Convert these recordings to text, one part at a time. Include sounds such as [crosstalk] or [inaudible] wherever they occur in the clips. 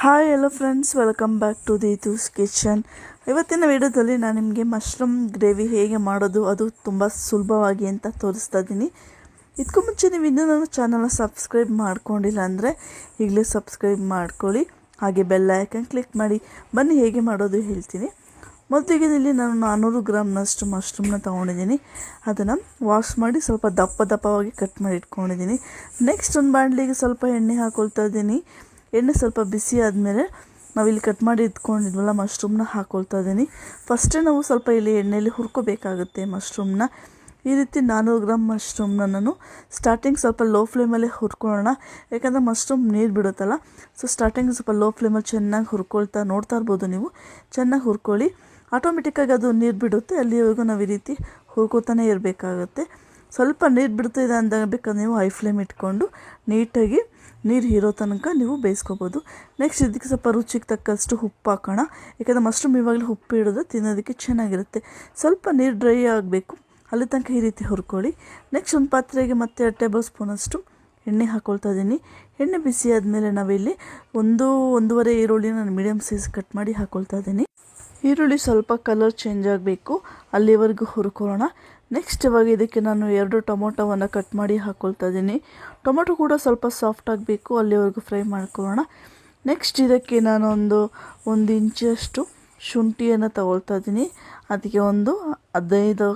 Hi hello friends welcome back to the ತೂಸ್ kitchen ಇವತ್ತಿನ ವಿಡಿಯೋದಲ್ಲಿ ನಾನು ನಿಮಗೆ ಮಶ್ರೂಮ್ ಗ್ರೇವಿ ಹೇಗೆ ಮಾಡೋದು, ಅದು ತುಂಬ ಸುಲಭವಾಗಿ ಅಂತ ತೋರಿಸ್ತಾ ಇದ್ದೀನಿ. ಇದಕ್ಕೂ ಮುಂಚೆ ನೀವು ಇನ್ನೂ ನನ್ನ ಚಾನಲ್ನ ಸಬ್ಸ್ಕ್ರೈಬ್ ಮಾಡ್ಕೊಂಡಿಲ್ಲ ಅಂದರೆ ಈಗಲೇ ಸಬ್ಸ್ಕ್ರೈಬ್ ಮಾಡ್ಕೊಳ್ಳಿ. ಹಾಗೆ ಬೆಲ್ಲ ಐಕನ್ ಕ್ಲಿಕ್ ಮಾಡಿ. ಬನ್ನಿ ಹೇಗೆ ಮಾಡೋದು ಹೇಳ್ತೀನಿ. ಮೊದಲಿಗೆ ಇಲ್ಲಿ ನಾನು ನಾನ್ನೂರು ಗ್ರಾಮ್ನಷ್ಟು ಮಶ್ರೂಮ್ನ ತೊಗೊಂಡಿದ್ದೀನಿ. ಅದನ್ನು ವಾಶ್ ಮಾಡಿ ಸ್ವಲ್ಪ ದಪ್ಪ ದಪ್ಪವಾಗಿ ಕಟ್ ಮಾಡಿ ಇಟ್ಕೊಂಡಿದ್ದೀನಿ. ನೆಕ್ಸ್ಟ್ ಒಂದು ಬಾಣಲಿಗೆ ಸ್ವಲ್ಪ ಎಣ್ಣೆ ಹಾಕೊಳ್ತಾ ಇದ್ದೀನಿ. ಎಣ್ಣೆ ಸ್ವಲ್ಪ ಬಿಸಿ ಆದಮೇಲೆ ನಾವಿಲ್ಲಿ ಕಟ್ ಮಾಡಿ ಇಟ್ಕೊಂಡಿದ್ವಲ್ಲ ಮಶ್ರೂಮ್ನ ಹಾಕ್ಕೊಳ್ತಾ ಇದ್ದೀನಿ ಫಸ್ಟೇ ನಾವು ಸ್ವಲ್ಪ ಇಲ್ಲಿ ಎಣ್ಣೆಯಲ್ಲಿ ಹುರ್ಕೋಬೇಕಾಗುತ್ತೆ ಮಶ್ರೂಮ್ನ ಈ ರೀತಿ ನಾನ್ನೂರು ಗ್ರಾಮ್ ಮಶ್ರೂಮ್ನ ನಾನು ಸ್ಟಾರ್ಟಿಂಗ್ ಸ್ವಲ್ಪ ಲೋ ಫ್ಲೇಮಲ್ಲೇ ಹುರ್ಕೊಳ್ಳೋಣ. ಯಾಕಂದರೆ ಮಶ್ರೂಮ್ ನೀರು ಬಿಡುತ್ತಲ್ಲ ಸೊ ಸ್ಟಾರ್ಟಿಂಗ್ ಸ್ವಲ್ಪ ಲೋ ಫ್ಲೇಮಲ್ಲಿ ಚೆನ್ನಾಗಿ ಹುರ್ಕೊಳ್ತಾ ನೋಡ್ತಾ ಇರ್ಬೋದು ನೀವು. ಚೆನ್ನಾಗಿ ಹುರ್ಕೊಳ್ಳಿ. ಆಟೋಮೆಟಿಕ್ಕಾಗಿ ಅದು ನೀರು ಬಿಡುತ್ತೆ, ಅಲ್ಲಿವರೆಗೂ ನಾವು ಈ ರೀತಿ ಹುರ್ಕೋತಾನೆ ಇರಬೇಕಾಗುತ್ತೆ. ಸ್ವಲ್ಪ ನೀರು ಬಿಡ್ತಿದೆ ಅಂದಾಗ ಬೇಕಾದ್ರೆ ನೀವು ಹೈ ಫ್ಲೇಮ್ ಇಟ್ಕೊಂಡು ನೀಟಾಗಿ ನೀರು ಹೀರೋ ತನಕ ನೀವು ಬೇಯಿಸ್ಕೋಬೋದು. ನೆಕ್ಸ್ಟ್ ಇದಕ್ಕೆ ಸ್ವಲ್ಪ ರುಚಿಗೆ ತಕ್ಕಷ್ಟು ಉಪ್ಪು ಹಾಕೋಣ. ಯಾಕಂದರೆ ಮಶ್ರೂಮ್ ಇವಾಗಲೇ ಉಪ್ಪು ಹಿಡಿದು ತಿನ್ನೋದಕ್ಕೆ ಚೆನ್ನಾಗಿರುತ್ತೆ. ಸ್ವಲ್ಪ ನೀರು ಡ್ರೈ ಆಗಬೇಕು. ಅಲ್ಲಿ ತನಕ ಈ ರೀತಿ ಹುರ್ಕೊಳ್ಳಿ. ನೆಕ್ಸ್ಟ್ ಒಂದು ಪಾತ್ರೆಗೆ ಮತ್ತೆ ಟೇಬಲ್ ಸ್ಪೂನಷ್ಟು ಎಣ್ಣೆ ಹಾಕ್ಕೊಳ್ತಾ ಇದ್ದೀನಿ. ಎಣ್ಣೆ ಬಿಸಿ ಆದಮೇಲೆ ನಾವಿಲ್ಲಿ ಒಂದು, ಒಂದೂವರೆ ಈರುಳ್ಳಿ ನಾನು ಮೀಡಿಯಮ್ ಸೈಜ್ ಕಟ್ ಮಾಡಿ ಹಾಕ್ಕೊಳ್ತಾ ಇದ್ದೀನಿ. ಈರುಳ್ಳಿ ಸ್ವಲ್ಪ ಕಲರ್ ಚೇಂಜ್ ಆಗಬೇಕು. ಅಲ್ಲಿವರೆಗೂ ಹುರ್ಕೊಳ್ಳೋಣ. ನೆಕ್ಸ್ಟ್ ಇವಾಗ ಇದಕ್ಕೆ ನಾನು ಎರಡು ಟೊಮೊಟೊವನ್ನು ಕಟ್ ಮಾಡಿ ಹಾಕ್ಕೊಳ್ತಾ ಇದ್ದೀನಿ. ಟೊಮೊಟೊ ಕೂಡ ಸ್ವಲ್ಪ ಸಾಫ್ಟ್ ಆಗಬೇಕು ಅಲ್ಲಿವರೆಗೂ ಫ್ರೈ ಮಾಡ್ಕೊಳ್ಳೋಣ. ನೆಕ್ಸ್ಟ್ ಇದಕ್ಕೆ ನಾನೊಂದು ಒಂದು ಒಂದು ಇಂಚಷ್ಟು ಶುಂಠಿಯನ್ನು ತಗೊಳ್ತಾ ಇದ್ದೀನಿ. ಅದಕ್ಕೆ ಒಂದು ಹದಿನೈದು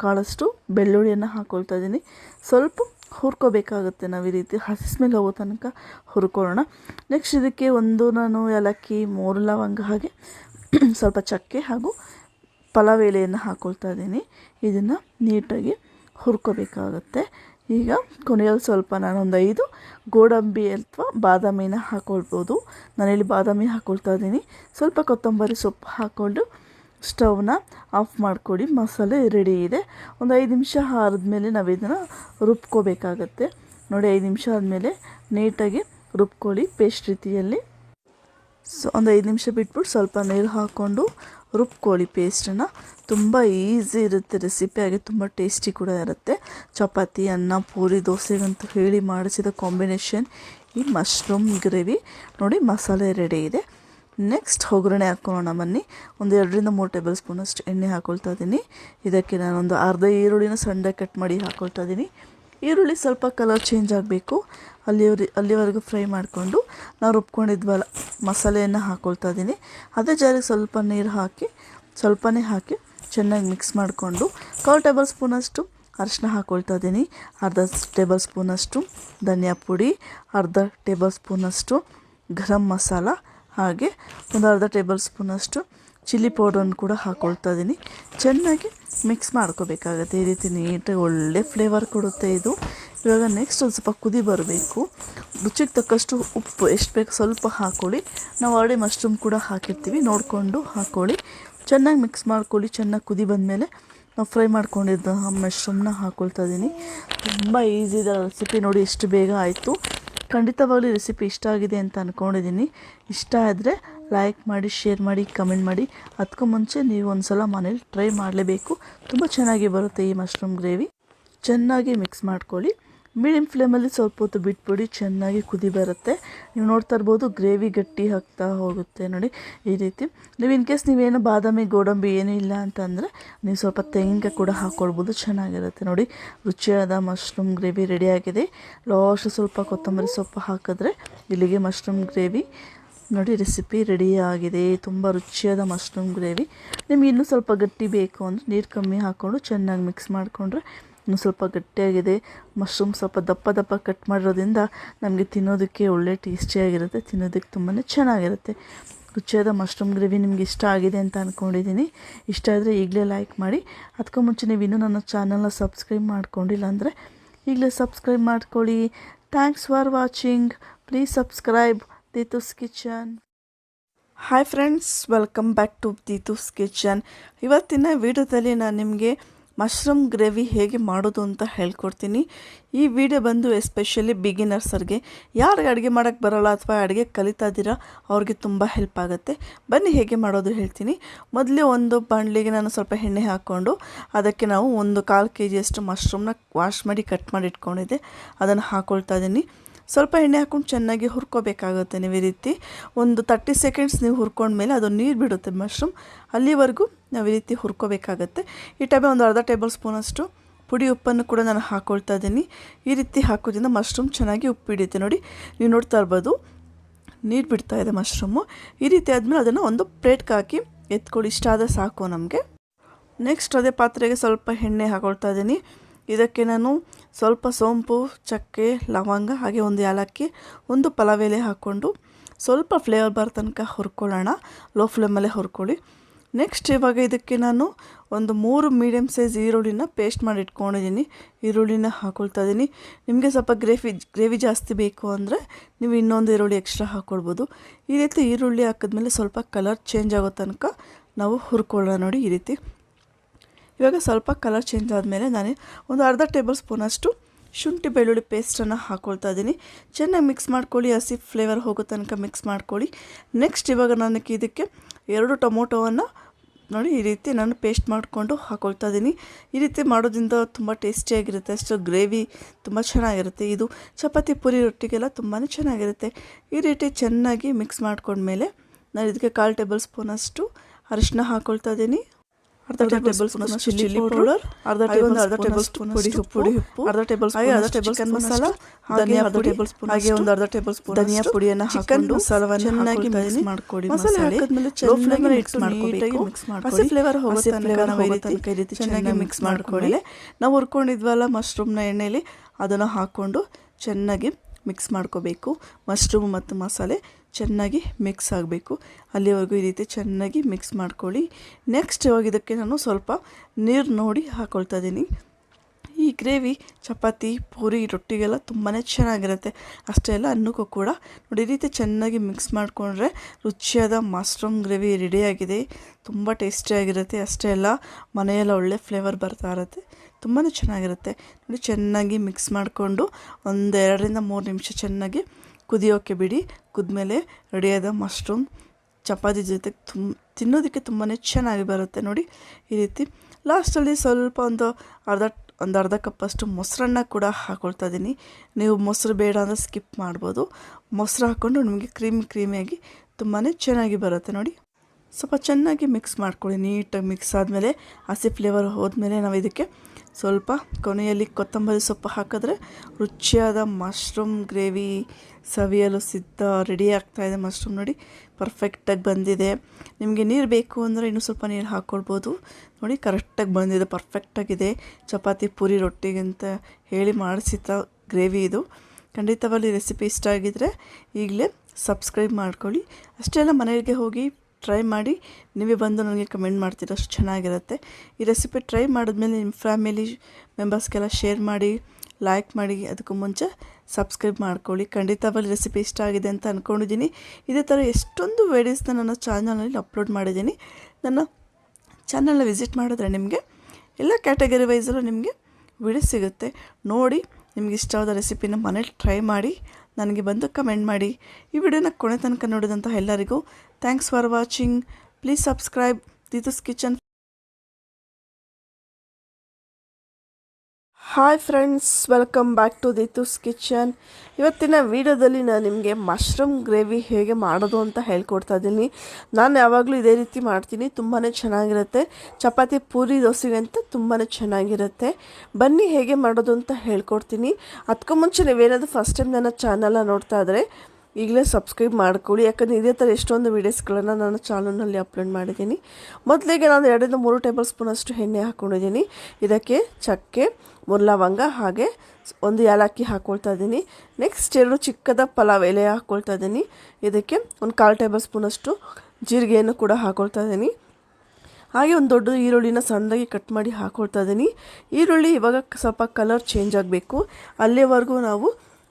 ಕಾಳಷ್ಟು ಬೆಳ್ಳುಳ್ಳಿಯನ್ನು ಹಾಕ್ಕೊಳ್ತಾ ಇದ್ದೀನಿ. ಸ್ವಲ್ಪ ಹುರ್ಕೋಬೇಕಾಗುತ್ತೆ ನಾವು ಈ ರೀತಿ. ಹಸಿ ಸ್ಮೆಲ್ ಹೋಗೋ ತನಕ ಹುರ್ಕೊಳ್ಳೋಣ. ನೆಕ್ಸ್ಟ್ ಇದಕ್ಕೆ ಒಂದು ನಾನು ಏಲಕ್ಕಿ, ಮೂರು ಲವಂಗ ಹಾಗೆ [clears throat] ಸ್ವಲ್ಪ ಚಕ್ಕೆ ಹಾಗೂ ಪಲಾವ್ ಎಲೆಯನ್ನು ಹಾಕ್ಕೊಳ್ತಾ ಇದ್ದೀನಿ. ಇದನ್ನು ನೀಟಾಗಿ ಹುರ್ಕೋಬೇಕಾಗತ್ತೆ. ಈಗ ಕೊನೆಯಲ್ಲಿ ಸ್ವಲ್ಪ ನಾನೊಂದು ಐದು ಗೋಡಂಬಿ ಅಥವಾ ಬಾದಾಮಿನ ಹಾಕ್ಕೊಳ್ಬೋದು ನಾನಿಲ್ಲಿ ಬಾದಾಮಿ ಹಾಕ್ಕೊಳ್ತಾ ಇದ್ದೀನಿ. ಸ್ವಲ್ಪ ಕೊತ್ತಂಬರಿ ಸೊಪ್ಪು ಹಾಕ್ಕೊಂಡು ಸ್ಟವ್ನ ಆಫ್ ಮಾಡಿಕೊಡಿ. ಮಸಾಲೆ ರೆಡಿ ಇದೆ. ಒಂದು ಐದು ನಿಮಿಷ ಆರಿದ್ಮೇಲೆ ನಾವು ಇದನ್ನು ರುಬ್ಕೋಬೇಕಾಗತ್ತೆ. ನೋಡಿ, ಐದು ನಿಮಿಷ ಆದಮೇಲೆ ನೀಟಾಗಿ ರುಬ್ಕೊಳ್ಳಿ ಪೇಸ್ಟ್ ರೀತಿಯಲ್ಲಿ. ಸೊ, ಒಂದು ಐದು ನಿಮಿಷ ಬಿಟ್ಬಿಟ್ಟು ಸ್ವಲ್ಪ ನೀರು ಹಾಕ್ಕೊಂಡು ರುಬ್ಕೊಳ್ಳಿ ಪೇಸ್ಟನ್ನು ತುಂಬ ಈಸಿ ಇರುತ್ತೆ ರೆಸಿಪಿ ಆಗಿ, ತುಂಬ ಟೇಸ್ಟಿ ಕೂಡ ಇರುತ್ತೆ. ಚಪಾತಿ, ಅನ್ನ, ಪೂರಿ, ದೋಸೆಗಂತೂ ಹೇಳಿ ಮಾಡಿಸಿದ ಕಾಂಬಿನೇಷನ್ ಈ ಮಶ್ರೂಮ್ ಗ್ರೇವಿ ನೋಡಿ ಮಸಾಲೆ ರೆಡಿ ಇದೆ. ನೆಕ್ಸ್ಟ್ ಒಗ್ಗರಣೆ ಹಾಕ್ಕೊಳ್ಳೋಣ ಬನ್ನಿ. ಒಂದು ಎರಡರಿಂದ ಮೂರು ಟೇಬಲ್ ಸ್ಪೂನಷ್ಟು ಎಣ್ಣೆ ಹಾಕ್ಕೊಳ್ತಾ ಇದ್ದೀನಿ. ಇದಕ್ಕೆ ನಾನೊಂದು ಅರ್ಧ ಈರುಳ್ಳಿನ ಸಣ್ಣ ಕಟ್ ಮಾಡಿ ಹಾಕ್ಕೊಳ್ತಾ ಇದ್ದೀನಿ. ಈರುಳ್ಳಿ ಸ್ವಲ್ಪ ಕಲರ್ ಚೇಂಜ್ ಆಗಬೇಕು. ಅಲ್ಲಿವರೆ, ಅಲ್ಲಿವರೆಗೂ ಫ್ರೈ ಮಾಡಿಕೊಂಡು ನಾವು ರುಬ್ಕೊಂಡಿದ್ವಲ್ಲ ಮಸಾಲೆಯನ್ನು ಹಾಕ್ಕೊಳ್ತಾ ಇದ್ದೀನಿ ಅದೇ ಜಾರಿಗೆ ಸ್ವಲ್ಪ ನೀರು ಹಾಕಿ, ಸ್ವಲ್ಪನೇ ಹಾಕಿ ಚೆನ್ನಾಗಿ ಮಿಕ್ಸ್ ಮಾಡಿಕೊಂಡು ಕಾಲು ಟೇಬಲ್ ಸ್ಪೂನಷ್ಟು ಅರಿಶಿನ ಹಾಕ್ಕೊಳ್ತಾ ಇದ್ದೀನಿ ಅರ್ಧ ಟೇಬಲ್ ಸ್ಪೂನಷ್ಟು ಧನಿಯಾ ಪುಡಿ, ಅರ್ಧ ಟೇಬಲ್ ಸ್ಪೂನಷ್ಟು ಗರಂ ಮಸಾಲ, ಹಾಗೆ ಒಂದು ಅರ್ಧ ಟೇಬಲ್ ಸ್ಪೂನಷ್ಟು ಚಿಲ್ಲಿ ಪೌಡರನ್ನು ಕೂಡ ಹಾಕ್ಕೊಳ್ತಾ ಇದ್ದೀನಿ ಚೆನ್ನಾಗಿ ಮಿಕ್ಸ್ ಮಾಡ್ಕೋಬೇಕಾಗತ್ತೆ. ಈ ರೀತಿ ನೀಟಾಗಿ ಒಳ್ಳೆ ಫ್ಲೇವರ್ ಕೊಡುತ್ತೆ ಇದು. ಇವಾಗ ನೆಕ್ಸ್ಟ್ ಒಂದು ಸ್ವಲ್ಪ ಕುದಿ ಬರಬೇಕು. ರುಚಿಗೆ ತಕ್ಕಷ್ಟು ಉಪ್ಪು ಎಷ್ಟು ಬೇಕು ಸ್ವಲ್ಪ ಹಾಕ್ಕೊಳ್ಳಿ ನಾವು ಆಲ್ರೆಡಿ ಮಶ್ರೂಮ್ ಕೂಡ ಹಾಕಿರ್ತೀವಿ, ನೋಡಿಕೊಂಡು ಹಾಕ್ಕೊಳ್ಳಿ ಚೆನ್ನಾಗಿ ಮಿಕ್ಸ್ ಮಾಡ್ಕೊಳ್ಳಿ, ಚೆನ್ನಾಗಿ ಕುದಿ ಬಂದಮೇಲೆ. ನಾವು ಫ್ರೈ ಮಾಡ್ಕೊಂಡಿದ್ದ ಮಶ್ರೂಮ್ನ ಹಾಕ್ಕೊಳ್ತಾ ಇದ್ದೀನಿ ತುಂಬ ಈಸಿ ಇದೆ ರೆಸಿಪಿ ನೋಡಿ ಎಷ್ಟು ಬೇಗ ಆಯಿತು. ಖಂಡಿತವಾಗ್ಲೂ ರೆಸಿಪಿ ಇಷ್ಟ ಆಗಿದೆ ಅಂತ ಅಂದ್ಕೊಂಡಿದ್ದೀನಿ ಇಷ್ಟ ಆದರೆ ಲೈಕ್ ಮಾಡಿ ಶೇರ್ ಮಾಡಿ ಕಮೆಂಟ್ ಮಾಡಿ. ಅದಕ್ಕೂ ಮುಂಚೆ ನೀವು ಒಂದು ಸಲ ಮನೇಲಿ ಟ್ರೈ ಮಾಡಲೇಬೇಕು. ತುಂಬ ಚೆನ್ನಾಗಿ ಬರುತ್ತೆ ಈ ಮಶ್ರೂಮ್ ಗ್ರೇವಿ ಚೆನ್ನಾಗಿ ಮಿಕ್ಸ್ ಮಾಡ್ಕೊಳ್ಳಿ. ಮೀಡಿಯಮ್ ಫ್ಲೇಮಲ್ಲಿ ಸ್ವಲ್ಪ ಹೊತ್ತು ಬಿಟ್ಬಿಡಿ, ಚೆನ್ನಾಗಿ ಕುದಿ ಬರುತ್ತೆ. ನೀವು ನೋಡ್ತಾ ಇರ್ಬೋದು, ಗ್ರೇವಿ ಗಟ್ಟಿ ಹಾಕ್ತಾ ಹೋಗುತ್ತೆ ನೋಡಿ ಈ ರೀತಿ. ನೀವು ಇನ್ ಕೇಸ್ ನೀವೇನು ಬಾದಾಮಿ, ಗೋಡಂಬಿ ಏನೂ ಇಲ್ಲ ಅಂತಂದರೆ ನೀವು ಸ್ವಲ್ಪ ತೆಂಗಿನಕಾಯಿ ಕೂಡ ಹಾಕ್ಕೊಳ್ಬೋದು ಚೆನ್ನಾಗಿರುತ್ತೆ ನೋಡಿ. ರುಚಿಯಾದ ಮಶ್ರೂಮ್ ಗ್ರೇವಿ ರೆಡಿಯಾಗಿದೆ ಲಾಸ್ಟ್ ಸ್ವಲ್ಪ ಕೊತ್ತಂಬರಿ ಸೊಪ್ಪು ಹಾಕಿದ್ರೆ ಇಲ್ಲಿಗೆ ಮಶ್ರೂಮ್ ಗ್ರೇವಿ ನೋಡಿ, ರೆಸಿಪಿ ರೆಡಿಯಾಗಿದೆ ತುಂಬ ರುಚಿಯಾದ ಮಶ್ರೂಮ್ ಗ್ರೇವಿ. ನಿಮಗೆ ಇನ್ನೂ ಸ್ವಲ್ಪ ಗಟ್ಟಿ ಬೇಕು ಅಂದರೆ ನೀರು ಕಮ್ಮಿ ಹಾಕ್ಕೊಂಡು ಚೆನ್ನಾಗಿ ಮಿಕ್ಸ್ ಮಾಡಿಕೊಂಡ್ರೆ ಸ್ವಲ್ಪ ಗಟ್ಟಿಯಾಗಿದೆ. ಮಶ್ರೂಮ್ ಸ್ವಲ್ಪ ದಪ್ಪ ದಪ್ಪ ಕಟ್ ಮಾಡಿರೋದ್ರಿಂದ ನಮಗೆ ತಿನ್ನೋದಕ್ಕೆ ಒಳ್ಳೆ ಟೇಸ್ಟಿಯಾಗಿರುತ್ತೆ ತಿನ್ನೋದಕ್ಕೆ ತುಂಬಾ ಚೆನ್ನಾಗಿರುತ್ತೆ. ರುಚಿಯಾದ ಮಶ್ರೂಮ್ ಗ್ರೇವಿ ನಿಮ್ಗೆ ಇಷ್ಟ ಆಗಿದೆ ಅಂತ ಅಂದ್ಕೊಂಡಿದ್ದೀನಿ ಇಷ್ಟ ಆದರೆ ಈಗಲೇ ಲೈಕ್ ಮಾಡಿ. ಅದಕ್ಕೂ ಮುಂಚೆ ನೀವು ಇನ್ನೂ ನನ್ನ ಚಾನಲ್ನ ಸಬ್ಸ್ಕ್ರೈಬ್ ಮಾಡ್ಕೊಂಡಿಲ್ಲ ಅಂದರೆ ಈಗಲೇ ಸಬ್ಸ್ಕ್ರೈಬ್ ಮಾಡ್ಕೊಳ್ಳಿ. Thanks for watching please subscribe ದೀತೂಸ್ kitchen hi friends welcome back to ದೀತೂಸ್ kitchen ಇವತ್ತಿನ ವಿಡಿಯೋದಲ್ಲಿ ನಾನು ನಿಮಗೆ ಮಶ್ರೂಮ್ ಗ್ರೇವಿ ಹೇಗೆ ಮಾಡೋದು ಅಂತ ಹೇಳ್ಕೊಡ್ತೀನಿ. ಈ ವಿಡಿಯೋ ಬಂದು ಎಸ್ಪೆಷಲಿ ಬಿಗಿನರ್ಸರ್ಗೆ ಯಾರಿಗೆ ಅಡುಗೆ ಮಾಡೋಕ್ಕೆ ಬರೋಲ್ಲ ಅಥವಾ ಅಡುಗೆ ಕಲಿತಾ ಇದ್ದೀರಾ, ಅವ್ರಿಗೆ ತುಂಬ ಹೆಲ್ಪ್ ಆಗುತ್ತೆ. ಬನ್ನಿ ಹೇಗೆ ಮಾಡೋದು ಹೇಳ್ತೀನಿ. ಮೊದಲೇ ಒಂದು ಬಾಣಲಿಗೆ ನಾನು ಸ್ವಲ್ಪ ಎಣ್ಣೆ ಹಾಕ್ಕೊಂಡು, ಅದಕ್ಕೆ ನಾವು ಒಂದು ಕಾಲು ಕೆ ಜಿಯಷ್ಟು ಮಶ್ರೂಮ್ನ ವಾಶ್ ಮಾಡಿ ಕಟ್ ಮಾಡಿ ಇಟ್ಕೊಂಡಿದ್ದೆ. ಅದನ್ನು ಹಾಕ್ಕೊಳ್ತಾ ಇದ್ದೀನಿ. ಸ್ವಲ್ಪ ಎಣ್ಣೆ ಹಾಕ್ಕೊಂಡು ಚೆನ್ನಾಗಿ ಹುರ್ಕೋಬೇಕಾಗುತ್ತೆ ನೀವು ಈ ರೀತಿ. ಒಂದು ತರ್ಟಿ ಸೆಕೆಂಡ್ಸ್ ನೀವು ಹುರ್ಕೊಂಡ್ಮೇಲೆ ಅದು ನೀರು ಬಿಡುತ್ತೆ ಮಶ್ರೂಮ್ ಅಲ್ಲಿವರೆಗೂ ನಾವು ಈ ರೀತಿ ಹುರ್ಕೋಬೇಕಾಗತ್ತೆ. ಈ ಟೈಮೇ ಒಂದು ಅರ್ಧ ಟೇಬಲ್ ಸ್ಪೂನಷ್ಟು ಪುಡಿ ಉಪ್ಪನ್ನು ಕೂಡ ನಾನು ಹಾಕ್ಕೊಳ್ತಾ ಇದ್ದೀನಿ. ಈ ರೀತಿ ಹಾಕೋದ್ರಿಂದ ಮಶ್ರೂಮ್ ಚೆನ್ನಾಗಿ ಉಪ್ಪು ಹಿಡಿಯುತ್ತೆ. ನೋಡಿ, ನೀವು ನೋಡ್ತಾ ಇರ್ಬೋದು, ನೀರು ಬಿಡ್ತಾ ಇದೆ ಮಶ್ರೂಮು ಈ ರೀತಿ ಆದಮೇಲೆ ಅದನ್ನು ಒಂದು ಪ್ಲೇಟ್ಗೆ ಹಾಕಿ ಎತ್ಕೊಳ್ಳಿ. ಇಷ್ಟ ಆದರೆ ಸಾಕು ನಮಗೆ. ನೆಕ್ಸ್ಟ್ ಅದೇ ಪಾತ್ರೆಗೆ ಸ್ವಲ್ಪ ಎಣ್ಣೆ ಹಾಕೊಳ್ತಾ ಇದ್ದೀನಿ. ಇದಕ್ಕೆ ನಾನು ಸ್ವಲ್ಪ ಸೋಂಪು, ಚಕ್ಕೆ, ಲವಂಗ ಹಾಗೆ ಒಂದು ಏಲಕ್ಕಿ, ಒಂದು ಪಲಾವೆಲೆ ಹಾಕ್ಕೊಂಡು ಸ್ವಲ್ಪ ಫ್ಲೇವರ್ ಬರೋ ತನಕ ಹುರ್ಕೊಳ್ಳೋಣ. ಲೋ ಫ್ಲೇಮಲ್ಲೇ ಹುರ್ಕೊಳ್ಳಿ. ನೆಕ್ಸ್ಟ್ ಇವಾಗ ಇದಕ್ಕೆ ನಾನು ಒಂದು ಮೂರು ಮೀಡಿಯಮ್ ಸೈಜ್ ಈರುಳ್ಳಿನ ಪೇಸ್ಟ್ ಮಾಡಿ ಇಟ್ಕೊಂಡಿದ್ದೀನಿ. ಈರುಳ್ಳಿನ ಹಾಕೊಳ್ತಾ ಇದ್ದೀನಿ. ನಿಮಗೆ ಸ್ವಲ್ಪ ಗ್ರೇವಿ ಗ್ರೇವಿ ಜಾಸ್ತಿ ಬೇಕು ಅಂದರೆ ನೀವು ಇನ್ನೊಂದು ಈರುಳ್ಳಿ ಎಕ್ಸ್ಟ್ರಾ ಹಾಕ್ಕೊಳ್ಬೋದು ಈ ರೀತಿ ಈರುಳ್ಳಿ ಹಾಕಿದ್ಮೇಲೆ ಸ್ವಲ್ಪ ಕಲರ್ ಚೇಂಜ್ ಆಗೋ ತನಕ ನಾವು ಹುರ್ಕೊಳ್ಳೋಣ ನೋಡಿ ಈ ರೀತಿ. ಇವಾಗ ಸ್ವಲ್ಪ ಕಲರ್ ಚೇಂಜ್ ಆದಮೇಲೆ ನಾನು ಒಂದು ಅರ್ಧ ಟೇಬಲ್ ಸ್ಪೂನಷ್ಟು ಶುಂಠಿ ಬೆಳ್ಳುಳ್ಳಿ ಪೇಸ್ಟನ್ನು ಹಾಕ್ಕೊಳ್ತಾ ಇದ್ದೀನಿ. ಚೆನ್ನಾಗಿ ಮಿಕ್ಸ್ ಮಾಡ್ಕೊಳ್ಳಿ, ಹಸಿ ಫ್ಲೇವರ್ ಹೋಗೋ ತನಕ ಮಿಕ್ಸ್ ಮಾಡ್ಕೊಳ್ಳಿ. ನೆಕ್ಸ್ಟ್ ಇವಾಗ ನನಗೆ ಇದಕ್ಕೆ ಎರಡು ಟೊಮೊಟೊವನ್ನು ನೋಡಿ ಈ ರೀತಿ ನಾನು ಪೇಸ್ಟ್ ಮಾಡಿಕೊಂಡು ಹಾಕ್ಕೊಳ್ತಾ ಇದ್ದೀನಿ. ಈ ರೀತಿ ಮಾಡೋದ್ರಿಂದ ತುಂಬ ಟೇಸ್ಟಿಯಾಗಿರುತ್ತೆ ಅಷ್ಟು ಗ್ರೇವಿ ತುಂಬ ಚೆನ್ನಾಗಿರುತ್ತೆ. ಇದು ಚಪಾತಿ ಪುರಿ ರೊಟ್ಟಿಗೆಲ್ಲ ತುಂಬಾ ಚೆನ್ನಾಗಿರುತ್ತೆ. ಈ ರೀತಿ ಚೆನ್ನಾಗಿ ಮಿಕ್ಸ್ ಮಾಡಿಕೊಂಡ್ಮೇಲೆ ನಾನು ಇದಕ್ಕೆ ಕಾಲು ಟೇಬಲ್ ಸ್ಪೂನಷ್ಟು ಅರಿಶಿನ ಹಾಕ್ಕೊಳ್ತಾ ಇದ್ದೀನಿ. ಅರ್ಧ ಟೇಬಲ್ ಸ್ಪೂನ್ ಚಿಲ್ಲಿ ಪೌಡರ್ ಅರ್ಧ ಟೇಬಲ್ ಅರ್ಧ ಟೇಬಲ್ ಸ್ಪೂನ್ ಪುಡಿ ಪುಡಿ ಉಪ್ಪು ಅರ್ಧ ಟೇಬಲ್ ಸ್ಪೂನ್ ಅರ್ಧ ಟೇಬಲ್ ಸ್ಪೂನ್ ಮಸಾಲ ಧನಿಯಾ ಅರ್ಧ ಟೇಬಲ್ ಸ್ಪೂನ್ ಹಾಗೆ ಒಂದು ಅರ್ಧ ಟೇಬಲ್ ಸ್ಪೂನ್ ಧನಿಯಾ ಪುಡಿಯನ್ನು ಹಾಕೊಂಡು ಮಸಾಲವನ್ನು ಚೆನ್ನಾಗಿ ಮಿಕ್ಸ್ ಮಾಡ್ಕೊಡಿ ಮಸಾಲೆ ಹಾಕಿದ್ಮೇಲೆ ಚೆನ್ನಾಗಿ ಮಿಕ್ಸ್ ಮಾಡ್ಕೋಬೇಕು ಮಿಕ್ಸ್ ಮಾಡ್ಕೊಳ್ಳಿ ಫ್ಲೇವರ್ ಹೋಗುತ್ತೆ ಫ್ಲೇವರ್ ಹೋಗೋ ತನಕ ಈ ರೀತಿ ಚೆನ್ನಾಗಿ ಮಿಕ್ಸ್ ಮಾಡ್ಕೊಳ್ಳಿ ನಾವು ಹುರ್ಕೊಂಡಿದ್ವಲ್ಲ ಮಶ್ರೂಮ್ನ ಎಣ್ಣೆಯಲ್ಲಿ ಅದನ್ನು ಹಾಕ್ಕೊಂಡು ಚೆನ್ನಾಗಿ ಮಿಕ್ಸ್ ಮಾಡ್ಕೋಬೇಕು. ಮಶ್ರೂಮ್ ಮತ್ತು ಮಸಾಲೆ ಚೆನ್ನಾಗಿ ಮಿಕ್ಸ್ ಆಗಬೇಕು. ಅಲ್ಲಿವರೆಗೂ ಈ ರೀತಿ ಚೆನ್ನಾಗಿ ಮಿಕ್ಸ್ ಮಾಡ್ಕೊಳ್ಳಿ. ನೆಕ್ಸ್ಟ್ ಇವಾಗ ಇದಕ್ಕೆ ನಾನು ಸ್ವಲ್ಪ ನೀರು ನೋಡಿ ಹಾಕ್ಕೊಳ್ತಾ ಇದ್ದೀನಿ. ಈ ಗ್ರೇವಿ, ಚಪಾತಿ, ಪೂರಿ, ರೊಟ್ಟಿಗೆಲ್ಲ ತುಂಬಾ ಚೆನ್ನಾಗಿರುತ್ತೆ. ಅಷ್ಟೇ ಅಲ್ಲ, ಅನ್ನಕ್ಕೂ ಕೂಡ. ನೋಡಿ ರೀತಿ ಚೆನ್ನಾಗಿ ಮಿಕ್ಸ್ ಮಾಡಿಕೊಂಡ್ರೆ ರುಚಿಯಾದ ಮಶ್ರೂಮ್ ಗ್ರೇವಿ ರೆಡಿಯಾಗಿದೆ ತುಂಬ ಟೇಸ್ಟಿಯಾಗಿರುತ್ತೆ ಅಷ್ಟೇ ಅಲ್ಲ, ಮನೆಯೆಲ್ಲ ಒಳ್ಳೆ ಫ್ಲೇವರ್ ಬರ್ತಾ ಇರುತ್ತೆ. ತುಂಬಾ ಚೆನ್ನಾಗಿರುತ್ತೆ. ನೋಡಿ, ಚೆನ್ನಾಗಿ ಮಿಕ್ಸ್ ಮಾಡಿಕೊಂಡು ಒಂದೆರಡರಿಂದ ಮೂರು ನಿಮಿಷ ಚೆನ್ನಾಗಿ ಕುದಿಯೋಕ್ಕೆ ಬಿಡಿ. ಕುದ್ಮೇಲೆ ರೆಡಿಯಾದ ಮಶ್ರೂಮ್ ಚಪಾತಿ ಜೊತೆ ತುಂಬ ತಿನ್ನೋದಕ್ಕೆ ತುಂಬಾ ಚೆನ್ನಾಗಿ ಬರುತ್ತೆ ನೋಡಿ ಈ ರೀತಿ. ಲಾಸ್ಟಲ್ಲಿ ಸ್ವಲ್ಪ ಒಂದು ಅರ್ಧ ಒಂದು ಅರ್ಧ ಕಪ್ಪಷ್ಟು ಮೊಸರನ್ನ ಕೂಡ ಹಾಕೊಳ್ತಾ ಇದ್ದೀನಿ ನೀವು ಮೊಸರು ಬೇಡ ಅಂದರೆ ಸ್ಕಿಪ್ ಮಾಡ್ಬೋದು. ಮೊಸರು ಹಾಕ್ಕೊಂಡು ನಿಮಗೆ ಕ್ರೀಮಿ ಕ್ರೀಮಿಯಾಗಿ ತುಂಬಾ ಚೆನ್ನಾಗಿ ಬರುತ್ತೆ ನೋಡಿ. ಸ್ವಲ್ಪ ಚೆನ್ನಾಗಿ ಮಿಕ್ಸ್ ಮಾಡ್ಕೊಳ್ಳಿ, ನೀಟಾಗಿ ಮಿಕ್ಸ್ ಆದಮೇಲೆ ಹಸಿ ಫ್ಲೇವರ್ ಹೋದ್ಮೇಲೆ ನಾವು ಇದಕ್ಕೆ ಸ್ವಲ್ಪ ಕೊನೆಯಲ್ಲಿ ಕೊತ್ತಂಬರಿ ಸೊಪ್ಪು ಹಾಕಿದ್ರೆ ರುಚಿಯಾದ ಮಶ್ರೂಮ್ ಗ್ರೇವಿ ಸವಿಯಲು ಸಿದ್ಧ ರೆಡಿ ಆಗ್ತಾಯಿದೆ ಮಶ್ರೂಮ್ ನೋಡಿ. ಪರ್ಫೆಕ್ಟಾಗಿ ಬಂದಿದೆ. ನಿಮಗೆ ನೀರು ಬೇಕು ಅಂದರೆ ಇನ್ನೂ ಸ್ವಲ್ಪ ನೀರು ಹಾಕ್ಕೊಳ್ಬೋದು ನೋಡಿ ಕರೆಕ್ಟಾಗಿ ಬಂದಿದೆ ಪರ್ಫೆಕ್ಟಾಗಿದೆ ಚಪಾತಿ ಪೂರಿ ರೊಟ್ಟಿಗಿಂತ ಹೇಳಿ ಮಾಡಿಸಿದ ಗ್ರೇವಿ ಇದು. ಖಂಡಿತವಾಗಿ ರೆಸಿಪಿ ಇಷ್ಟ ಆಗಿದ್ದರೆ ಈಗಲೇ ಸಬ್ಸ್ಕ್ರೈಬ್ ಮಾಡ್ಕೊಳ್ಳಿ. ಅಷ್ಟೇ ಅಲ್ಲ ಮನೆಗೆ ಹೋಗಿ ಟ್ರೈ ಮಾಡಿ ನೀವೇ ಬಂದು ನನಗೆ ಕಮೆಂಟ್ ಮಾಡ್ತೀರ, ಅಷ್ಟು ಚೆನ್ನಾಗಿರುತ್ತೆ. ಈ ರೆಸಿಪಿ ಟ್ರೈ ಮಾಡಿದ್ಮೇಲೆ ನಿಮ್ಮ ಫ್ಯಾಮಿಲಿ ಮೆಂಬರ್ಸ್ಗೆಲ್ಲ ಶೇರ್ ಮಾಡಿ ಲೈಕ್ ಮಾಡಿ, ಅದಕ್ಕೂ ಮುಂಚೆ ಸಬ್ಸ್ಕ್ರೈಬ್ ಮಾಡ್ಕೊಳ್ಳಿ. ಖಂಡಿತವಾಗಿ ರೆಸಿಪಿ ಇಷ್ಟ ಆಗಿದೆ ಅಂತ ಅಂದ್ಕೊಂಡಿದ್ದೀನಿ ಇದೇ ಥರ ಎಷ್ಟೊಂದು ವೀಡಿಯೋಸ್ನ ನನ್ನ ಚಾನಲ್ನಲ್ಲಿ ಅಪ್ಲೋಡ್ ಮಾಡಿದ್ದೀನಿ. ನನ್ನ ಚಾನಲ್ನ ವಿಸಿಟ್ ಮಾಡಿದ್ರೆ ನಿಮಗೆ ಎಲ್ಲ ಕ್ಯಾಟಗರಿ ವೈಸಲ್ಲೂ ನಿಮಗೆ ವಿಡಿಯೋ ಸಿಗುತ್ತೆ. ನೋಡಿ, ನಿಮ್ಗೆ ಇಷ್ಟವಾದ ರೆಸಿಪಿನ ಮನೇಲಿ ಟ್ರೈ ಮಾಡಿ ನನಗೆ ಬಂದು ಕಮೆಂಟ್ ಮಾಡಿ. ಈ ವಿಡಿಯೋನ ಕೊನೆ ತನಕ ನೋಡಿದಂಥ ಎಲ್ಲರಿಗೂ thanks for watching please subscribe this kitchen hi friends welcome back to ದಿತುಸ್ kitchen ಇವತ್ತಿನ ವಿಡಿಯೋದಲ್ಲಿ ನಾನು ನಿಮಗೆ ಮಶ್ರೂಮ್ ಗ್ರೇವಿ ಹೇಗೆ ಮಾಡೋದು ಅಂತ ಹೇಳ್ಕೊಡ್ತಾ ಇದ್ದೀನಿ. ನಾನು ಯಾವಾಗಲೂ ಇದೇ ರೀತಿ ಮಾಡ್ತೀನಿ ತುಂಬಾ ಚೆನ್ನಾಗಿರುತ್ತೆ. ಚಪಾತಿ ಪೂರಿ ದೋಸೆಗೆ ಅಂತ ತುಂಬಾ ಚೆನ್ನಾಗಿರುತ್ತೆ. ಬನ್ನಿ ಹೇಗೆ ಮಾಡೋದು ಅಂತ ಹೇಳ್ಕೊಡ್ತೀನಿ. ಅದಕ್ಕೂ ಮುಂಚೆ ನೀವೇನಾದರೂ ಫಸ್ಟ್ ಟೈಮ್ ನನ್ನ ಚಾನಲ್ನ ನೋಡ್ತಾ ಇದ್ದರೆ ಈಗಲೇ ಸಬ್ಸ್ಕ್ರೈಬ್ ಮಾಡ್ಕೊಳ್ಳಿ. ಯಾಕಂದರೆ ಇದೇ ಥರ ಎಷ್ಟೊಂದು ವೀಡಿಯೋಸ್ಗಳನ್ನು ನಾನು ಚಾನಲ್ನಲ್ಲಿ ಅಪ್ಲೋಡ್ ಮಾಡಿದ್ದೀನಿ. ಮೊದಲಿಗೆ ನಾನು ಎರಡರಿಂದ ಮೂರು ಟೇಬಲ್ ಸ್ಪೂನಷ್ಟು ಎಣ್ಣೆ ಹಾಕ್ಕೊಂಡಿದ್ದೀನಿ ಇದಕ್ಕೆ ಚಕ್ಕೆ ಮುರ್ಲವಂಗ ಹಾಗೆ ಒಂದು ಏಲಕ್ಕಿ ಹಾಕ್ಕೊಳ್ತಾ ಇದ್ದೀನಿ. ನೆಕ್ಸ್ಟ್ ಎರಡು ಚಿಕ್ಕದ ಪಲಾವ್ ಎಲೆ ಹಾಕ್ಕೊಳ್ತಾ ಇದ್ದೀನಿ. ಇದಕ್ಕೆ ಒಂದು ಕಾಲು ಟೇಬಲ್ ಸ್ಪೂನಷ್ಟು ಜೀರಿಗೆಯನ್ನು ಕೂಡ ಹಾಕ್ಕೊಳ್ತಾ ಇದ್ದೀನಿ. ಹಾಗೆ ಒಂದು ದೊಡ್ಡ ಈರುಳ್ಳಿನ ಸಣ್ಣದಾಗಿ ಕಟ್ ಮಾಡಿ ಹಾಕ್ಕೊಳ್ತಾ ಇದ್ದೀನಿ. ಈರುಳ್ಳಿ ಇವಾಗ ಸ್ವಲ್ಪ ಕಲರ್ ಚೇಂಜ್ ಆಗಬೇಕು. ಅಲ್ಲಿವರೆಗೂ ನಾವು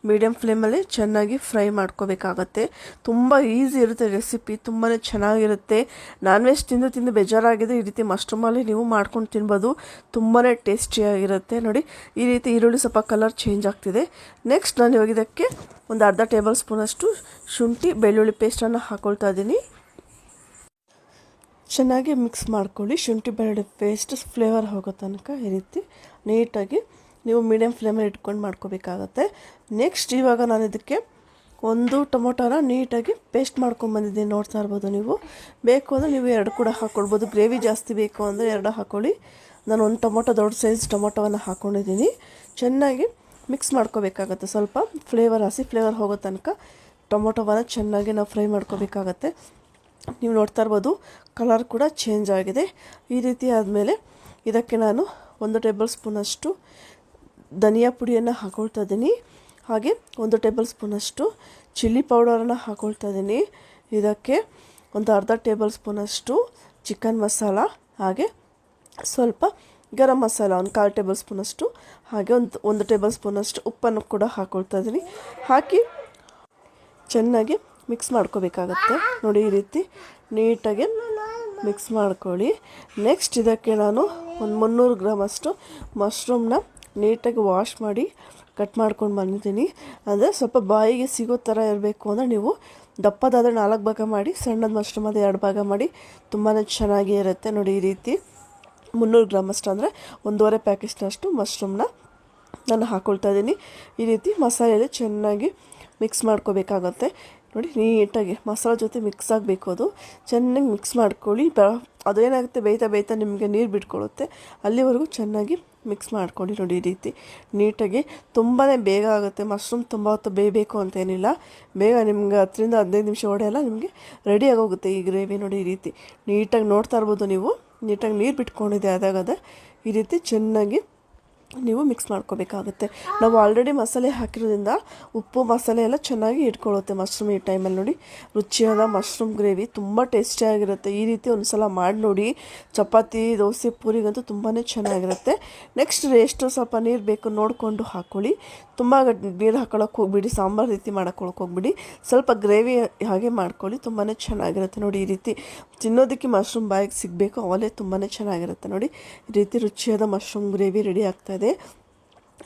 ಮೀಡಿಯಮ್ ಫ್ಲೇಮಲ್ಲಿ ಚೆನ್ನಾಗಿ ಫ್ರೈ ಮಾಡ್ಕೋಬೇಕಾಗತ್ತೆ. ತುಂಬ ಈಸಿ ಇರುತ್ತೆ ರೆಸಿಪಿ ತುಂಬಾ ಚೆನ್ನಾಗಿರುತ್ತೆ. ನಾನ್ ವೆಜ್ ತಿಂದು ತಿಂದು ಬೇಜಾರಾಗಿದೆ, ಈ ರೀತಿ ಮಶ್ರೂಮಲ್ಲಿ ನೀವು ಮಾಡ್ಕೊಂಡು ತಿನ್ಬೋದು. ತುಂಬಾ ಟೇಸ್ಟಿಯಾಗಿರುತ್ತೆ. ನೋಡಿ, ಈ ರೀತಿ ಈರುಳ್ಳಿ ಸ್ವಲ್ಪ ಕಲರ್ ಚೇಂಜ್ ಆಗ್ತಿದೆ. ನೆಕ್ಸ್ಟ್ ನಾನು ಇವಾಗ ಇದಕ್ಕೆ ಒಂದು ಅರ್ಧ ಟೇಬಲ್ ಸ್ಪೂನಷ್ಟು ಶುಂಠಿ, ಬೆಳ್ಳುಳ್ಳಿ ಪೇಸ್ಟನ್ನು ಹಾಕೊಳ್ತಾ ಇದ್ದೀನಿ. ಚೆನ್ನಾಗಿ ಮಿಕ್ಸ್ ಮಾಡ್ಕೊಳ್ಳಿ. ಶುಂಠಿ, ಬೆಳ್ಳುಳ್ಳಿ ಪೇಸ್ಟ್ ಫ್ಲೇವರ್ ಹೋಗೋ ತನಕ ಈ ರೀತಿ ನೀಟಾಗಿ ನೀವು ಮೀಡಿಯಮ್ ಫ್ಲೇಮಲ್ಲಿ ಇಟ್ಕೊಂಡು ಮಾಡ್ಕೋಬೇಕಾಗತ್ತೆ. ನೆಕ್ಸ್ಟ್ ಇವಾಗ ನಾನು ಇದಕ್ಕೆ ಒಂದು ಟೊಮೊಟೊನ ನೀಟಾಗಿ ಪೇಸ್ಟ್ ಮಾಡ್ಕೊಂಬಂದಿದ್ದೀನಿ ನೋಡ್ತಾ ಇರ್ಬೋದು ನೀವು. ಬೇಕು ಅಂದರೆ ನೀವು ಎರಡು ಕೂಡ ಹಾಕ್ಕೊಳ್ಬೋದು ಗ್ರೇವಿ ಜಾಸ್ತಿ ಬೇಕು ಅಂದರೆ ಎರಡು ಹಾಕ್ಕೊಳ್ಳಿ ನಾನು ಒಂದು ಟೊಮೊಟೊ ದೊಡ್ಡ ಸೈಜ್ ಟೊಮೊಟೊವನ್ನು ಹಾಕ್ಕೊಂಡಿದ್ದೀನಿ ಚೆನ್ನಾಗಿ ಮಿಕ್ಸ್ ಮಾಡ್ಕೋಬೇಕಾಗತ್ತೆ. ಸ್ವಲ್ಪ ಫ್ಲೇವರ್ ಹಸಿ ಫ್ಲೇವರ್ ಹೋಗೋ ತನಕ ಟೊಮೊಟೊವನ್ನು ಚೆನ್ನಾಗಿ ನಾವು ಫ್ರೈ ಮಾಡ್ಕೋಬೇಕಾಗತ್ತೆ. ನೀವು ನೋಡ್ತಾ ಇರ್ಬೋದು ಕಲರ್ ಕೂಡ ಚೇಂಜ್ ಆಗಿದೆ. ಈ ರೀತಿ ಆದಮೇಲೆ ಇದಕ್ಕೆ ನಾನು ಒಂದು ಟೇಬಲ್ ಸ್ಪೂನಷ್ಟು ಧನಿಯಾ ಪುಡಿಯನ್ನು ಹಾಕೊಳ್ತಾ ಇದ್ದೀನಿ. ಹಾಗೆ ಒಂದು ಟೇಬಲ್ ಸ್ಪೂನಷ್ಟು ಚಿಲ್ಲಿ ಪೌಡರನ್ನು ಹಾಕೊಳ್ತಾ ಇದ್ದೀನಿ. ಇದಕ್ಕೆ ಒಂದು ಅರ್ಧ ಟೇಬಲ್ ಸ್ಪೂನಷ್ಟು ಚಿಕನ್ ಮಸಾಲ, ಹಾಗೆ ಸ್ವಲ್ಪ ಗರಂ ಮಸಾಲ, ಒಂದು ಕಾಲು ಟೇಬಲ್ ಸ್ಪೂನಷ್ಟು ಹಾಗೆ ಒಂದು ಒಂದು ಟೇಬಲ್ ಸ್ಪೂನಷ್ಟು ಉಪ್ಪನ್ನು ಕೂಡ ಹಾಕೊಳ್ತಾ ಇದ್ದೀನಿ. ಹಾಕಿ ಚೆನ್ನಾಗಿ ಮಿಕ್ಸ್ ಮಾಡ್ಕೋಬೇಕಾಗತ್ತೆ. ನೋಡಿ ಈ ರೀತಿ ನೀಟಾಗಿ ಮಿಕ್ಸ್ ಮಾಡ್ಕೊಳ್ಳಿ. ನೆಕ್ಸ್ಟ್ ಇದಕ್ಕೆ ನಾನು ಒಂದು ಮುನ್ನೂರು ಗ್ರಾಮಷ್ಟು ಮಶ್ರೂಮ್ನ ನೀಟಾಗಿ ವಾಶ್ ಮಾಡಿ ಕಟ್ ಮಾಡ್ಕೊಂಡು ಬಂದಿದ್ದೀನಿ. ಅಂದರೆ ಸ್ವಲ್ಪ ಬಾಯಿಗೆ ಸಿಗೋ ಥರ ಇರಬೇಕು ಅಂದರೆ ನೀವು ದಪ್ಪದಾದರೆ ನಾಲ್ಕು ಭಾಗ ಮಾಡಿ, ಸಣ್ಣದ ಮಶ್ರೂಮ್ ಎರಡು ಭಾಗ ಮಾಡಿ ತುಂಬಾ ಚೆನ್ನಾಗಿ ಇರುತ್ತೆ ನೋಡಿ ಈ ರೀತಿ. ಮುನ್ನೂರು ಗ್ರಾಮಷ್ಟು ಅಂದರೆ ಒಂದೂವರೆ ಪ್ಯಾಕೆಟ್ನಷ್ಟು ಮಶ್ರೂಮ್ನ ನಾನು ಹಾಕ್ಕೊಳ್ತಾ ಇದ್ದೀನಿ. ಈ ರೀತಿ ಮಸಾಲೆಯಲ್ಲಿ ಚೆನ್ನಾಗಿ ಮಿಕ್ಸ್ ಮಾಡ್ಕೋಬೇಕಾಗತ್ತೆ. ನೋಡಿ ನೀಟಾಗಿ ಮಸಾಲೆ ಜೊತೆ ಮಿಕ್ಸ್ ಆಗಬೇಕು ಅದು. ಚೆನ್ನಾಗಿ ಮಿಕ್ಸ್ ಮಾಡ್ಕೊಳ್ಳಿ. ಅದೇನಾಗುತ್ತೆ ಬೇಯ್ತಾ ಬೇಯ್ತಾ ನಿಮಗೆ ನೀರು ಬಿಟ್ಕೊಳ್ಳುತ್ತೆ ಅಲ್ಲಿವರೆಗೂ ಚೆನ್ನಾಗಿ ಮಿಕ್ಸ್ ಮಾಡ್ಕೊಂಡು ನೋಡಿ ಈ ರೀತಿ ನೀಟಾಗಿ. ತುಂಬಾ ಬೇಗ ಆಗುತ್ತೆ ಮಶ್ರೂಮ್ ತುಂಬ ಹೊತ್ತು ಬೇಯಬೇಕು ಅಂತೇನಿಲ್ಲ ಬೇಗ ನಿಮ್ಗೆ ಹತ್ತರಿಂದ ಹದಿನೈದು ನಿಮಿಷ ಒಡೆಯಲ್ಲ ನಿಮಗೆ ರೆಡಿ ಆಗೋಗುತ್ತೆ ಈ ಗ್ರೇವಿ ನೋಡಿ ಈ ರೀತಿ. ನೀಟಾಗಿ ನೋಡ್ತಾ ಇರ್ಬೋದು ನೀವು. ನೀಟಾಗಿ ನೀರು ಬಿಟ್ಕೊಂಡಿದೆ ಆದಾಗದ ಈ ರೀತಿ ಚೆನ್ನಾಗಿ ನೀವು ಮಿಕ್ಸ್ ಮಾಡ್ಕೋಬೇಕಾಗುತ್ತೆ. ನಾವು ಆಲ್ರೆಡಿ ಮಸಾಲೆ ಹಾಕಿರೋದ್ರಿಂದ ಉಪ್ಪು, ಮಸಾಲೆ ಎಲ್ಲ ಚೆನ್ನಾಗಿ ಇಟ್ಕೊಳ್ಳುತ್ತೆ ಮಶ್ರೂಮ್ ಈ ಟೈಮಲ್ಲಿ ನೋಡಿ. ರುಚಿಯಾದ ಮಶ್ರೂಮ್ ಗ್ರೇವಿ ತುಂಬ ಟೇಸ್ಟಿಯಾಗಿರುತ್ತೆ ಈ ರೀತಿ ಒಂದು ಸಲ ಮಾಡಿ ನೋಡಿ. ಚಪಾತಿ, ದೋಸೆ, ಪೂರಿಗಂತೂ ತುಂಬಾ ಚೆನ್ನಾಗಿರುತ್ತೆ. ನೆಕ್ಸ್ಟ್ ಎಷ್ಟು ಸ್ವಲ್ಪ ನೀರು ಬೇಕು ನೋಡಿಕೊಂಡು ಹಾಕ್ಕೊಳ್ಳಿ ತುಂಬ ನೀರು ಹಾಕೊಳ್ಳೋಕೆ ಹೋಗ್ಬಿಡಿ, ಸಾಂಬಾರು ರೀತಿ ಮಾಡ್ಕೊಳಕ್ಕೆ ಹೋಗ್ಬಿಡಿ. ಸ್ವಲ್ಪ ಗ್ರೇವಿ ಹಾಗೆ ಮಾಡ್ಕೊಳ್ಳಿ ತುಂಬಾ ಚೆನ್ನಾಗಿರುತ್ತೆ ನೋಡಿ ಈ ರೀತಿ. ತಿನ್ನೋದಕ್ಕೆ ಮಶ್ರೂಮ್ ಬಾಯಿಗೆ ಸಿಗಬೇಕು, ಅವಲೇ ತುಂಬಾ ಚೆನ್ನಾಗಿರುತ್ತೆ ನೋಡಿ. ಈ ರೀತಿ ರುಚಿಯಾದ ಮಶ್ರೂಮ್ ಗ್ರೇವಿ ರೆಡಿ ಆಗ್ತಾಯಿದೆ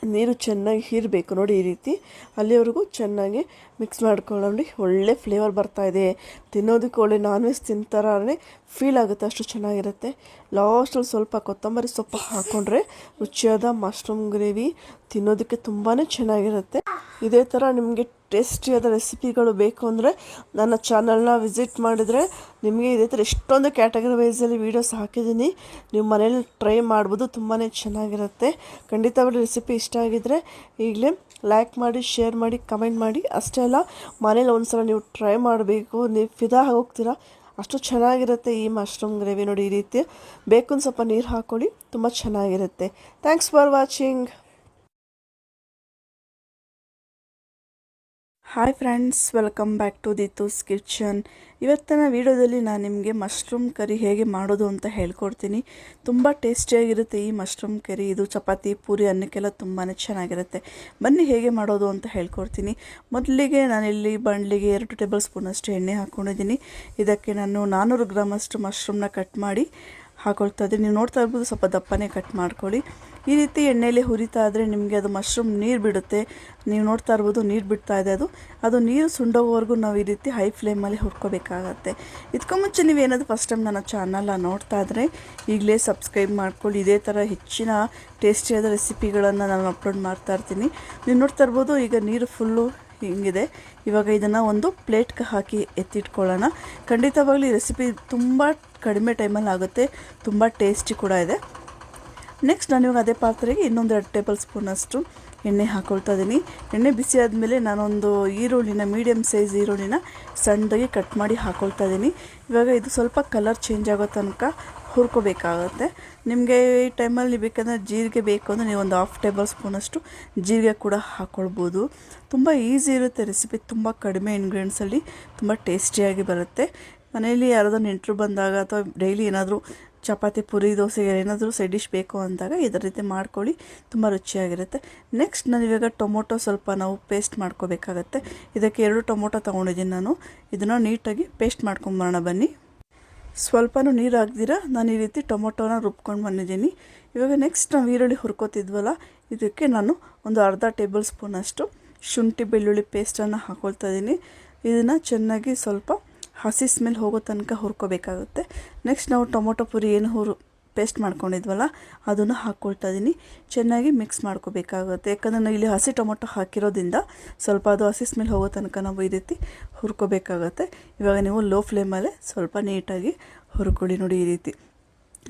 ನೀರು ಚೆನ್ನಾಗಿ ಹೀರಬೇಕು. ನೋಡಿ ಈ ರೀತಿ ಅಲ್ಲಿವರೆಗೂ ಚೆನ್ನಾಗಿ ಮಿಕ್ಸ್ ಮಾಡ್ಕೊಳ್ಳೋಣ. ಒಳ್ಳೆ ಫ್ಲೇವರ್ ಬರ್ತಾ ಇದೆ. ತಿನ್ನೋದಕ್ಕೆ ಒಳ್ಳೆ ನಾನ್ ವೆಜ್ ತಿಂತಾರೇ ಫೀಲ್ ಆಗುತ್ತೆ ಅಷ್ಟು ಚೆನ್ನಾಗಿರುತ್ತೆ. ಲಾಸ್ಟಲ್ಲಿ ಸ್ವಲ್ಪ ಕೊತ್ತಂಬರಿ ಸೊಪ್ಪು ಹಾಕ್ಕೊಂಡ್ರೆ ರುಚಿಯಾದ ಮಶ್ರೂಮ್ ಗ್ರೇವಿ ತಿನ್ನೋದಕ್ಕೆ ತುಂಬಾ ಚೆನ್ನಾಗಿರುತ್ತೆ. ಇದೇ ಥರ ನಿಮಗೆ ಟೇಸ್ಟಿಯಾದ ರೆಸಿಪಿಗಳು ಬೇಕು ಅಂದರೆ ನನ್ನ ಚಾನಲ್ನ ವಿಸಿಟ್ ಮಾಡಿದರೆ ನಿಮಗೆ ಇದೇ ಥರ ಎಷ್ಟೊಂದು ಕ್ಯಾಟಗರಿ ವೈಸಲ್ಲಿ ವೀಡಿಯೋಸ್ ಹಾಕಿದ್ದೀನಿ. ನೀವು ಮನೇಲಿ ಟ್ರೈ ಮಾಡ್ಬೋದು ತುಂಬಾ ಚೆನ್ನಾಗಿರುತ್ತೆ. ಖಂಡಿತವಾಗ್ಲೂ ರೆಸಿಪಿ ಇಷ್ಟ ಆಗಿದ್ದರೆ ಈಗಲೇ ಲೈಕ್ ಮಾಡಿ ಶೇರ್ ಮಾಡಿ ಕಮೆಂಟ್ ಮಾಡಿ. ಅಷ್ಟೇ ಅಲ್ಲ ಮನೇಲಿ ಒಂದು ಸಲ ನೀವು ಟ್ರೈ ಮಾಡಬೇಕು ನೀವು ಫಿದಾ ಹೋಗ್ತೀರಾ ಅಷ್ಟು ಚೆನ್ನಾಗಿರುತ್ತೆ ಈ ಮಶ್ರೂಮ್ ಗ್ರೇವಿ ನೋಡಿ ಈ ರೀತಿ. ಬೇಕು ಸ್ವಲ್ಪ ನೀರು ಹಾಕ್ಕೊಳ್ಳಿ ತುಂಬ ಚೆನ್ನಾಗಿರುತ್ತೆ. Thanks for watching hi friends, welcome back to ದಿತೂಸ್ kitchen. ಇವತ್ತಿನ ವಿಡಿಯೋದಲ್ಲಿ ನಾನು ನಿಮಗೆ ಮಶ್ರೂಮ್ ಕರಿ ಹೇಗೆ ಮಾಡೋದು ಅಂತ ಹೇಳ್ಕೊಡ್ತೀನಿ. ತುಂಬ ಟೇಸ್ಟಿಯಾಗಿರುತ್ತೆ ಈ ಮಶ್ರೂಮ್ ಕರಿ. ಇದು ಚಪಾತಿ, ಪೂರಿ, ಅನ್ನಕ್ಕೆಲ್ಲ ತುಂಬಾ ಚೆನ್ನಾಗಿರುತ್ತೆ. ಬನ್ನಿ ಹೇಗೆ ಮಾಡೋದು ಅಂತ ಹೇಳ್ಕೊಡ್ತೀನಿ. ಮೊದಲಿಗೆ ನಾನಿಲ್ಲಿ ಬಂಡ್ಲಿಗೆ ಎರಡು ಟೇಬಲ್ ಸ್ಪೂನಷ್ಟು ಎಣ್ಣೆ ಹಾಕ್ಕೊಂಡಿದ್ದೀನಿ ಇದಕ್ಕೆ ನಾನು ನಾನ್ನೂರು ಗ್ರಾಮಷ್ಟು ಮಶ್ರೂಮ್ನ ಕಟ್ ಮಾಡಿ ಹಾಕೊಳ್ತಾ ಇದ್ದೀನಿ. ನೀವು ನೋಡ್ತಾ ಇರ್ಬೋದು ಸ್ವಲ್ಪ ದಪ್ಪನೇ ಕಟ್ ಮಾಡ್ಕೊಳ್ಳಿ. ಈ ರೀತಿ ಎಣ್ಣೆಯಲ್ಲಿ ಹುರಿತಾ ಇದ್ದರೆ ನಿಮಗೆ ಅದು ಮಶ್ರೂಮ್ ನೀರು ಬಿಡುತ್ತೆ. ನೀವು ನೋಡ್ತಾ ಇರ್ಬೋದು ನೀರು ಬಿಡ್ತಾ ಇದೆ ಅದು. ಅದು ನೀರು ಸುಂಡೋವರೆಗೂ ನಾವು ಈ ರೀತಿ ಹೈ ಫ್ಲೇಮಲ್ಲಿ ಹುರ್ಕೋಬೇಕಾಗತ್ತೆ. ಇದಕ್ಕೂ ಮುಂಚೆ ನೀವೇನಾದರೂ ಫಸ್ಟ್ ಟೈಮ್ ನನ್ನ ಚಾನಲ್ನ ನೋಡ್ತಾ ಇದ್ದರೆ ಈಗಲೇ ಸಬ್ಸ್ಕ್ರೈಬ್ ಮಾಡ್ಕೊಳ್ಳಿ. ಇದೇ ಥರ ಹೆಚ್ಚಿನ ಟೇಸ್ಟಿಯಾದ ರೆಸಿಪಿಗಳನ್ನು ನಾನು ಅಪ್ಲೋಡ್ ಮಾಡ್ತಾ ಇರ್ತೀನಿ. ನೀವು ನೋಡ್ತಾ ಇರ್ಬೋದು ಈಗ ನೀರು ಫುಲ್ಲು ಹಿಂಗಿದೆ. ಇವಾಗ ಇದನ್ನು ಒಂದು ಪ್ಲೇಟ್ಗೆ ಹಾಕಿ ಎತ್ತಿಟ್ಕೊಳ್ಳೋಣ. ಖಂಡಿತವಾಗ್ಲೂ ಈ ರೆಸಿಪಿ ತುಂಬ ಕಡಿಮೆ ಟೈಮಲ್ಲಿ ಆಗುತ್ತೆ. ತುಂಬ ಟೇಸ್ಟಿ ಕೂಡ ಇದೆ. ನೆಕ್ಸ್ಟ್ ನಾನು ಇವಾಗ ಅದೇ ಪಾತ್ರೆಗೆ ಇನ್ನೊಂದು ಎರಡು ಟೇಬಲ್ ಸ್ಪೂನಷ್ಟು ಎಣ್ಣೆ ಹಾಕ್ಕೊಳ್ತಾ ಇದ್ದೀನಿ ಎಣ್ಣೆ ಬಿಸಿ ಆದಮೇಲೆ ನಾನೊಂದು ಈರುಳ್ಳಿನ ಮೀಡಿಯಮ್ ಸೈಜ್ ಈರುಳ್ಳಿನ ಸಣ್ಣದಾಗಿ ಕಟ್ ಮಾಡಿ ಹಾಕ್ಕೊಳ್ತಾ ಇದ್ದೀನಿ ಇವಾಗ ಇದು ಸ್ವಲ್ಪ ಕಲರ್ ಚೇಂಜ್ ಆಗೋ ತನಕ ಹುರ್ಕೋಬೇಕಾಗುತ್ತೆ. ನಿಮಗೆ ಈ ಟೈಮಲ್ಲಿ ಬೇಕಂದರೆ ಜೀರಿಗೆ ಬೇಕು ಅಂದರೆ ನೀವು ಒಂದು ಹಾಫ್ ಟೇಬಲ್ ಸ್ಪೂನಷ್ಟು ಜೀರಿಗೆ ಕೂಡ ಹಾಕ್ಕೊಳ್ಬೋದು ತುಂಬ ಈಸಿ ಇರುತ್ತೆ ರೆಸಿಪಿ ತುಂಬ ಕಡಿಮೆ ಇಂಗ್ರೀಡಿಯೆಂಟ್ಸಲ್ಲಿ ತುಂಬ ಟೇಸ್ಟಿಯಾಗಿ ಬರುತ್ತೆ. ಮನೆಯಲ್ಲಿ ಯಾರಾದರೂ ನೆಂಟರು ಬಂದಾಗ ಅಥವಾ ಡೈಲಿ ಏನಾದರೂ ಚಪಾತಿ ಪುರಿ ದೋಸೆಗೆ ಏನಾದರೂ ಸೈಡ್ ಡಿಶ್ ಬೇಕು ಅಂದಾಗ ಇದೇ ರೀತಿ ಮಾಡ್ಕೊಳ್ಳಿ. ತುಂಬ ರುಚಿಯಾಗಿರುತ್ತೆ. ನೆಕ್ಸ್ಟ್ ನಾನು ಇವಾಗ ಟೊಮೊಟೊ ಸ್ವಲ್ಪ ನಾವು ಪೇಸ್ಟ್ ಮಾಡ್ಕೋಬೇಕಾಗತ್ತೆ. ಇದಕ್ಕೆ ಎರಡು ಟೊಮೊಟೊ ತೊಗೊಂಡಿದ್ದೀನಿ ನಾನು. ಇದನ್ನು ನೀಟಾಗಿ ಪೇಸ್ಟ್ ಮಾಡ್ಕೊಂಬರೋಣ ಬನ್ನಿ. ಸ್ವಲ್ಪನೂ ನೀರು ಹಾಕ್ದಿರ? ನಾನು ಈ ರೀತಿ ಟೊಮೊಟೊನ ರುಬ್ಕೊಂಡು ಬಂದಿದ್ದೀನಿ. ಇವಾಗ ನೆಕ್ಸ್ಟ್ ನಾವು ಈರುಳ್ಳಿ ಹುರ್ಕೋತಿದ್ವಲ್ಲ, ಇದಕ್ಕೆ ನಾನು ಒಂದು ಅರ್ಧ ಟೇಬಲ್ ಸ್ಪೂನಷ್ಟು ಶುಂಠಿ ಬೆಳ್ಳುಳ್ಳಿ ಪೇಸ್ಟನ್ನು ಹಾಕ್ಕೊಳ್ತಾ ಇದ್ದೀನಿ ಇದನ್ನು ಚೆನ್ನಾಗಿ ಸ್ವಲ್ಪ ಹಸಿ ಸ್ಮೆಲ್ ಹೋಗೋ ತನಕ ಹುರ್ಕೋಬೇಕಾಗುತ್ತೆ. ನೆಕ್ಸ್ಟ್ ನಾವು ಟೊಮೊಟೊ ಪುರಿ ಏನು ಹುರು ಪೇಸ್ಟ್ ಮಾಡ್ಕೊಂಡಿದ್ವಲ್ಲ, ಅದನ್ನು ಹಾಕ್ಕೊಳ್ತಾ ಇದ್ದೀನಿ ಚೆನ್ನಾಗಿ ಮಿಕ್ಸ್ ಮಾಡ್ಕೋಬೇಕಾಗುತ್ತೆ. ಯಾಕಂದರೆ ನಾವು ಇಲ್ಲಿ ಹಸಿ ಟೊಮೊಟೊ ಹಾಕಿರೋದ್ರಿಂದ ಸ್ವಲ್ಪ ಅದು ಹಸಿ ಸ್ಮೆಲ್ ಹೋಗೋ ತನಕ ನಾವು ಈ ರೀತಿ ಹುರ್ಕೋಬೇಕಾಗತ್ತೆ. ಇವಾಗ ನೀವು ಲೋ ಫ್ಲೇಮಲ್ಲೇ ಸ್ವಲ್ಪ ನೀಟಾಗಿ ಹುರ್ಕೊಳ್ಳಿ ನೋಡಿ ಈ ರೀತಿ.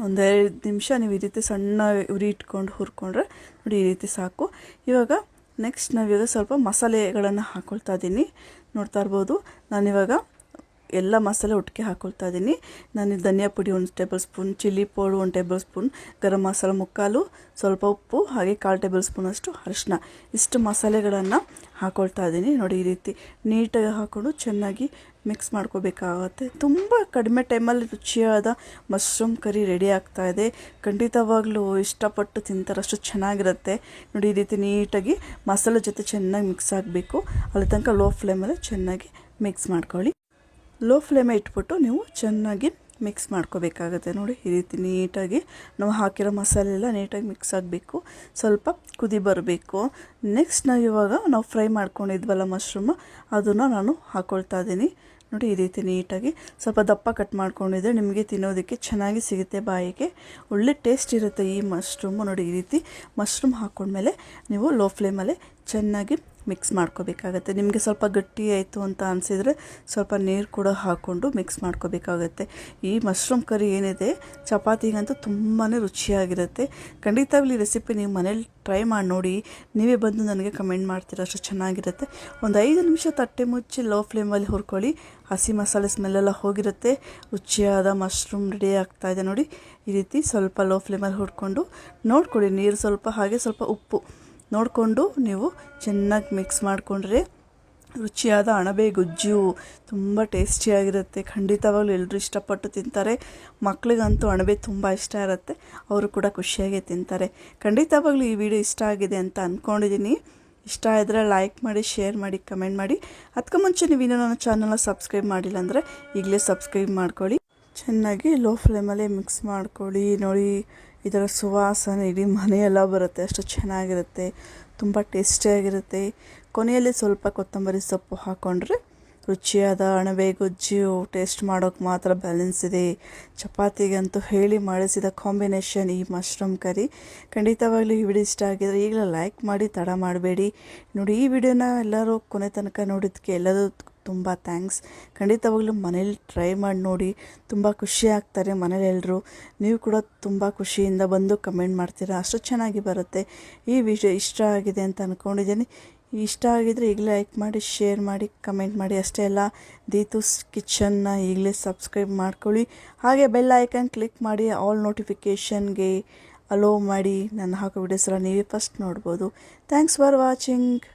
ಒಂದೆರಡು ನಿಮಿಷ ನೀವು ಈ ರೀತಿ ಸಣ್ಣ ಉರಿ ಇಟ್ಕೊಂಡು ಹುರ್ಕೊಂಡ್ರೆ ನೋಡಿ ಈ ರೀತಿ ಸಾಕು. ಇವಾಗ ನೆಕ್ಸ್ಟ್ ನಾವಿವಾಗ ಸ್ವಲ್ಪ ಮಸಾಲೆಗಳನ್ನು ಹಾಕ್ಕೊಳ್ತಾ ಇದ್ದೀನಿ ನೋಡ್ತಾ ಇರ್ಬೋದು. ನಾನಿವಾಗ ಎಲ್ಲ ಮಸಾಲೆ ಒಟ್ಟಿಗೆ ಹಾಕೊಳ್ತಾ ಇದ್ದೀನಿ. ನಾನು ಧನಿಯಾ ಪುಡಿ ಒಂದು ಟೇಬಲ್ ಸ್ಪೂನ್ ಚಿಲ್ಲಿ ಪೌಡ್ ಒಂದು ಟೇಬಲ್ ಸ್ಪೂನ್ ಗರಂ ಮಸಾಲೆ ಮುಕ್ಕಾಲು, ಸ್ವಲ್ಪ ಉಪ್ಪು, ಹಾಗೆ ಕಾಲು ಟೇಬಲ್ ಸ್ಪೂನಷ್ಟು ಅರಿಶಿನ ಇಷ್ಟು ಮಸಾಲೆಗಳನ್ನು ಹಾಕೊಳ್ತಾ ಇದ್ದೀನಿ. ನೋಡಿ ಈ ರೀತಿ ನೀಟಾಗಿ ಹಾಕ್ಕೊಂಡು ಚೆನ್ನಾಗಿ ಮಿಕ್ಸ್ ಮಾಡ್ಕೋಬೇಕಾಗತ್ತೆ. ತುಂಬ ಕಡಿಮೆ ಟೈಮಲ್ಲಿ ರುಚಿಯಾದ ಮಶ್ರೂಮ್ ಕರಿ ರೆಡಿ ಆಗ್ತಾ ಇದೆ. ಖಂಡಿತವಾಗ್ಲೂ ಇಷ್ಟಪಟ್ಟು ತಿಂತಾರಷ್ಟು ಚೆನ್ನಾಗಿರುತ್ತೆ. ನೋಡಿ ಈ ರೀತಿ ನೀಟಾಗಿ ಮಸಾಲೆ ಜೊತೆ ಚೆನ್ನಾಗಿ ಮಿಕ್ಸ್ ಆಗಬೇಕು. ಅಲ್ಲಿ ತನಕ ಲೋ ಫ್ಲೇಮಲ್ಲಿ ಚೆನ್ನಾಗಿ ಮಿಕ್ಸ್ ಮಾಡ್ಕೊಳ್ಳಿ. ಲೋ ಫ್ಲೇಮೇ ಇಟ್ಬಿಟ್ಟು ನೀವು ಚೆನ್ನಾಗಿ ಮಿಕ್ಸ್ ಮಾಡ್ಕೋಬೇಕಾಗತ್ತೆ. ನೋಡಿ, ಈ ರೀತಿ ನೀಟಾಗಿ ನಾವು ಹಾಕಿರೋ ಮಸಾಲೆ ಎಲ್ಲ ನೀಟಾಗಿ ಮಿಕ್ಸ್ ಆಗಬೇಕು. ಸ್ವಲ್ಪ ಕುದಿ ಬರಬೇಕು. ನೆಕ್ಸ್ಟ್ ನಾವು ಇವಾಗ ನಾವು ಫ್ರೈ ಮಾಡ್ಕೊಂಡಿದ್ವಲ್ಲ ಮಶ್ರೂಮ್, ಅದನ್ನು ನಾನು ಹಾಕ್ಕೊಳ್ತಾ ಇದ್ದೀನಿ. ನೋಡಿ, ಈ ರೀತಿ ನೀಟಾಗಿ ಸ್ವಲ್ಪ ದಪ್ಪ ಕಟ್ ಮಾಡ್ಕೊಂಡಿದ್ರೆ ನಿಮಗೆ ತಿನ್ನೋದಕ್ಕೆ ಚೆನ್ನಾಗಿ ಸಿಗುತ್ತೆ ಬಾಯಿಗೆ. ಒಳ್ಳೆ ಟೇಸ್ಟ್ ಇರುತ್ತೆ ಈ ಮಶ್ರೂಮು. ನೋಡಿ, ಈ ರೀತಿ ಮಶ್ರೂಮ್ ಹಾಕ್ಕೊಂಡ್ಮೇಲೆ ನೀವು ಲೋ ಫ್ಲೇಮಲ್ಲೇ ಚೆನ್ನಾಗಿ ಮಿಕ್ಸ್ ಮಾಡ್ಕೋಬೇಕಾಗತ್ತೆ. ನಿಮಗೆ ಸ್ವಲ್ಪ ಗಟ್ಟಿ ಆಯಿತು ಅಂತ ಅನಿಸಿದರೆ ಸ್ವಲ್ಪ ನೀರು ಕೂಡ ಹಾಕ್ಕೊಂಡು ಮಿಕ್ಸ್ ಮಾಡ್ಕೋಬೇಕಾಗತ್ತೆ. ಈ ಮಶ್ರೂಮ್ ಕರಿ ಏನಿದೆ, ಚಪಾತಿಗಂತೂ ತುಂಬಾ ರುಚಿಯಾಗಿರುತ್ತೆ. ಖಂಡಿತವಾಗ್ಲೂ ರೆಸಿಪಿ ನೀವು ಮನೇಲಿ ಟ್ರೈ ಮಾಡಿ ನೋಡಿ, ನೀವೇ ಬಂದು ನನಗೆ ಕಮೆಂಟ್ ಮಾಡ್ತೀರ, ಅಷ್ಟು ಚೆನ್ನಾಗಿರುತ್ತೆ. ಒಂದು ಐದು ನಿಮಿಷ ತಟ್ಟೆ ಮುಚ್ಚಿ ಲೋ ಫ್ಲೇಮಲ್ಲಿ ಹುರ್ಕೊಳ್ಳಿ, ಹಸಿ ಮಸಾಲೆ ಸ್ಮೆಲ್ಲೆಲ್ಲ ಹೋಗಿರುತ್ತೆ. ರುಚಿಯಾದ ಮಶ್ರೂಮ್ ರೆಡಿ ಆಗ್ತಾ ಇದೆ ನೋಡಿ. ಈ ರೀತಿ ಸ್ವಲ್ಪ ಲೋ ಫ್ಲೇಮಲ್ಲಿ ಹುರ್ಕೊಂಡು ನೋಡ್ಕೊಳ್ಳಿ, ನೀರು ಸ್ವಲ್ಪ ಹಾಗೆ ಸ್ವಲ್ಪ ಉಪ್ಪು. ನೋಡಿಕೊಂಡು ನೀವು ಚೆನ್ನಾಗಿ ಮಿಕ್ಸ್ ಮಾಡಿಕೊಂಡ್ರೆ ರುಚಿಯಾದ ಅಣಬೆ ಗೊಜ್ಜು ತುಂಬ ಟೇಸ್ಟಿಯಾಗಿರುತ್ತೆ ಖಂಡಿತವಾಗ್ಲೂ ಎಲ್ಲರೂ ಇಷ್ಟಪಟ್ಟು ತಿಂತಾರೆ. ಮಕ್ಳಿಗಂತೂ ಅಣಬೆ ತುಂಬ ಇಷ್ಟ ಇರುತ್ತೆ. ಅವರು ಕೂಡ ಖುಷಿಯಾಗಿ ತಿಂತಾರೆ. ಖಂಡಿತವಾಗ್ಲೂ ಈ ವಿಡಿಯೋ ಇಷ್ಟ ಆಗಿದೆ ಅಂತ ಅಂದ್ಕೊಂಡಿದ್ದೀನಿ ಇಷ್ಟ ಆದರೆ ಲೈಕ್ ಮಾಡಿ ಶೇರ್ ಮಾಡಿ ಕಮೆಂಟ್ ಮಾಡಿ. ಅದಕ್ಕೆ ಮುಂಚೆ ನೀವು ಇನ್ನೂ ನನ್ನ ಚಾನಲ್ನ ಸಬ್ಸ್ಕ್ರೈಬ್ ಮಾಡಿಲ್ಲ ಅಂದರೆ ಈಗಲೇ ಸಬ್ಸ್ಕ್ರೈಬ್ ಮಾಡ್ಕೊಳ್ಳಿ. ಚೆನ್ನಾಗಿ ಲೋ ಫ್ಲೇಮಲ್ಲೇ ಮಿಕ್ಸ್ ಮಾಡ್ಕೊಳ್ಳಿ, ನೋಡಿ. ಇದರ ಸುವಾಸನೆ ಇಡೀ ಮನೆಯೆಲ್ಲ ಬರುತ್ತೆ. ಅಷ್ಟು ಚೆನ್ನಾಗಿರುತ್ತೆ. ತುಂಬ ಟೇಸ್ಟಿಯಾಗಿರುತ್ತೆ ಕೊನೆಯಲ್ಲಿ ಸ್ವಲ್ಪ ಕೊತ್ತಂಬರಿ ಸೊಪ್ಪು ಹಾಕ್ಕೊಂಡ್ರೆ ರುಚಿಯಾದ ಅಣಬೆ, ಗೊಜ್ಜು ಟೇಸ್ಟ್ ಮಾಡೋಕ್ಕೆ ಮಾತ್ರ ಬ್ಯಾಲೆನ್ಸ್ ಇದೆ. ಚಪಾತಿಗಂತೂ ಹೇಳಿ ಮಾಡಿಸಿದ ಕಾಂಬಿನೇಷನ್ ಈ ಮಶ್ರೂಮ್ ಕರಿ ಖಂಡಿತವಾಗ್ಲೂ ಈ ವಿಡಿಯೋ ಇಷ್ಟ ಆಗಿದ್ರೆ ಈಗಲೇ ಲೈಕ್ ಮಾಡಿ, ತಡ ಮಾಡಬೇಡಿ. ನೋಡಿ ಈ ವಿಡಿಯೋನ ಎಲ್ಲರೂ ಕೊನೆ ತನಕ ನೋಡಿದ್ದಕ್ಕೆ ಎಲ್ಲರೂ ತುಂಬ ಥ್ಯಾಂಕ್ಸ್. ಖಂಡಿತವಾಗ್ಲೂ ಮನೇಲಿ ಟ್ರೈ ಮಾಡಿ ನೋಡಿ ತುಂಬ ಖುಷಿ ಆಗ್ತಾರೆ ಮನೇಲೆಲ್ಲರೂ ನೀವು ಕೂಡ ತುಂಬ ಖುಷಿಯಿಂದ ಬಂದು ಕಮೆಂಟ್ ಮಾಡ್ತೀರಾ. ಅಷ್ಟು ಚೆನ್ನಾಗಿ ಬರುತ್ತೆ. ಈ ವಿಡಿಯೋ ಇಷ್ಟ ಆಗಿದೆ ಅಂತ ಅಂದ್ಕೊಂಡಿದ್ದೀನಿ ಇಷ್ಟ ಆಗಿದರೆ ಈಗಲೇ ಲೈಕ್ ಮಾಡಿ ಶೇರ್ ಮಾಡಿ ಕಮೆಂಟ್ ಮಾಡಿ. ಅಷ್ಟೇ ಅಲ್ಲ, ದೀತುಸ್ ಕಿಚನ್ನ ಈಗಲೇ ಸಬ್ಸ್ಕ್ರೈಬ್ ಮಾಡ್ಕೊಳ್ಳಿ. ಹಾಗೆ ಬೆಲ್ ಐಕನ್ ಕ್ಲಿಕ್ ಮಾಡಿ ಆಲ್ ನೋಟಿಫಿಕೇಷನ್ಗೆ ಅಲೋ ಮಾಡಿ. ನಾನು ಹಾಕೋ ವಿಡಿಯೋಸ್ ಎಲ್ಲ ನೀವೇ ಫಸ್ಟ್ ನೋಡ್ಬೋದು. Thanks for watching